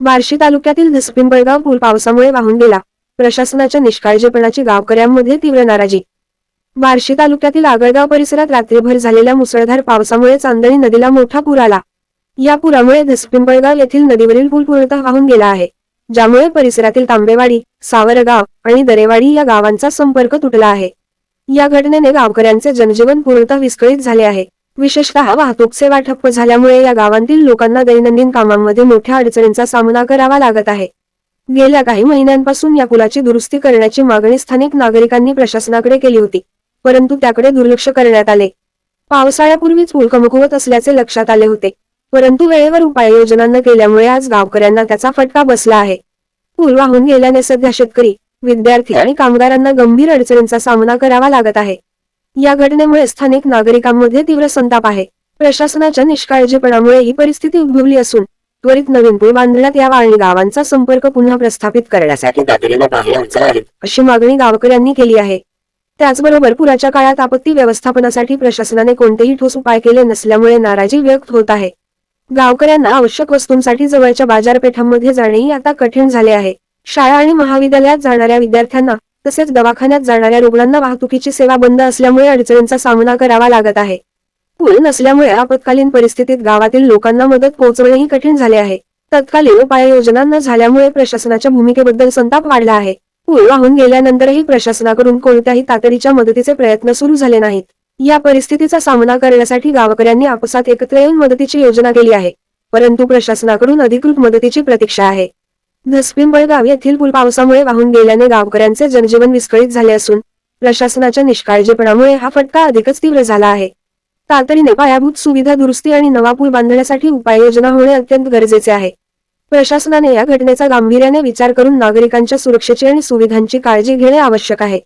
बार्शी तालुक्यातील धसपिंपळगाव पूल पावसामुळे वाहून गेला. प्रशासनाच्या निष्काळजीपणाची गावकऱ्यांमध्ये तीव्र नाराजी. बार्शी तालुक्यातील आगळगाव परिसरात रात्रीभर झालेल्या मुसळधार पावसामुळे चांदणी नदीला मोठा पूर आला. या पुरामुळे धसपिंपळगाव येथील नदीवरील पूल पूर्णतः वाहून गेला आहे. ज्यामुळे परिसरातील तांबेवाडी सावरगाव आणि दरेवाडी या गावांचा संपर्क तुटला आहे. या घटनेने गावकऱ्यांचे जनजीवन पूर्णतः विस्कळीत झाले आहे. विशेषतः वाहतूक सेवा ठप्प झाल्यामुळे या गावांतील लोकांना दैनंदिन कामांमध्ये मोठ्या अडचणींचा सामना करावा लागत आहे. गेल्या काही महिन्यांपासून या पुलाची दुरुस्ती करण्याची मागणी स्थानिक नागरिकांनी प्रशासनाकडे केली होती परंतु त्याकडे दुर्लक्ष करण्यात आले. पावसाळ्यापूर्वीच पूल कमकुवत असल्याचे लक्षात आले होते परंतु वेळेवर उपाययोजना न केल्यामुळे आज गावकऱ्यांना त्याचा फटका बसला आहे. पूल वाहून गेल्याने सध्या शेतकरी विद्यार्थी आणि कामगारांना गंभीर अडचणींचा सामना करावा लागत आहे. या घटनेमुळे स्थानिक नागरिकांमध्ये तीव्र संताप आहे. प्रशासनाच्या निष्काळजीपणामुळे ही परिस्थिती उद्भवली असून त्वरित नवीन पूल बांधण्यात यावा आणि गावांचा संपर्क पुन्हा प्रस्थापित करण्यासाठी अशी मागणी गावकऱ्यांनी केली आहे. त्याचबरोबर पुराच्या काळात आपत्ती व्यवस्थापनासाठी प्रशासनाने कोणतेही ठोस उपाय केले नसल्यामुळे नाराजी व्यक्त होत आहे. गावकऱ्यांना आवश्यक वस्तूंसाठी जवळच्या बाजारपेठांमध्ये जाणेही आता कठीण झाले आहे. शाळा आणि महाविद्यालयात जाणाऱ्या विद्यार्थ्यांना तसेच दवाखान्यात जाणाऱ्या रुग्णांना वाहतुकीची सेवा बंद असल्यामुळे अडचणींचा सामना करावा लागत आहे. पूल नसल्यामुळे आपत्कालीन परिस्थितीत गावातील लोकांना मदत पोहोचवणेही कठीण झाले आहे. तत्कालीन उपाययोजना न झाल्यामुळे प्रशासनाच्या भूमिकेबद्दल संताप वाढला आहे. पूल वाहून गेल्यानंतरही प्रशासनाकडून कोणत्याही तातडीच्या मदतीचे प्रयत्न सुरू झाले नाहीत. या परिस्थितीचा सामना करण्यासाठी गावकऱ्यांनी आपसात एकत्र येऊन मदतीची योजना केली आहे. परंतु प्रशासनाकडून अधिकृत मदतीची प्रतीक्षा आहे. धसपिंपळगाव येथील पूल पावसामुळे वाहून गेल्याने गावकऱ्यांचे जनजीवन विस्कळीत झाले असून प्रशासनाच्या निष्काळजीपणामुळे हा फटका अधिकच तीव्र झाला आहे. तातडीने पायाभूत सुविधा दुरुस्ती आणि नवा पूल बांधण्यासाठी उपाययोजना होणे अत्यंत गरजेचे आहे. प्रशासनाने या घटनेचा गांभीर्याने विचार करून नागरिकांच्या सुरक्षेची आणि सुविधांची काळजी घेणे आवश्यक आहे.